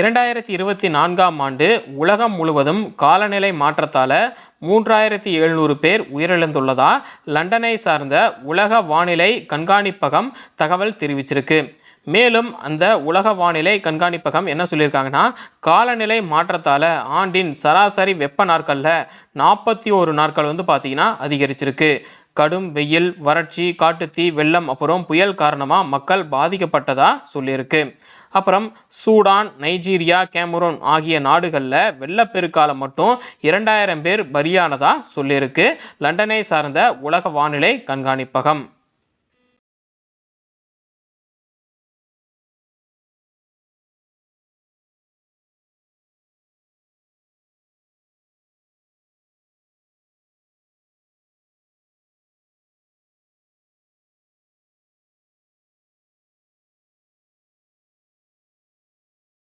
இரண்டாயிரத்தி இருபத்தி நான்காம் ஆண்டு உலகம் முழுவதும் காலநிலை மாற்றத்தால் மூன்றாயிரத்தி எழுநூறு பேர் உயிரிழந்துள்ளதா லண்டனை சார்ந்த உலக வானிலை கண்காணிப்பகம் தகவல் தெரிவிச்சிருக்கு. மேலும் அந்த உலக வானிலை கண்காணிப்பகம் என்ன சொல்லியிருக்காங்கன்னா காலநிலை மாற்றத்தால் ஆண்டின் சராசரி வெப்ப நாட்களில் நாற்பத்தி ஒரு நாட்கள் வந்து பார்த்திங்கன்னா அதிகரிச்சிருக்கு. கடும் வெயில் வறட்சி காட்டுத்தீ வெள்ளம் அப்புறம் புயல் காரணமாக மக்கள் பாதிக்கப்பட்டதாக சொல்லியிருக்கு. அப்புறம் சூடான் நைஜீரியா கேமரூன் ஆகிய நாடுகளில் வெள்ளப்பெருக்கால மட்டும் இரண்டாயிரம் பேர் பரியானதாக சொல்லியிருக்கு. லண்டனை சார்ந்த உலக வானிலை கண்காணிப்பகம்.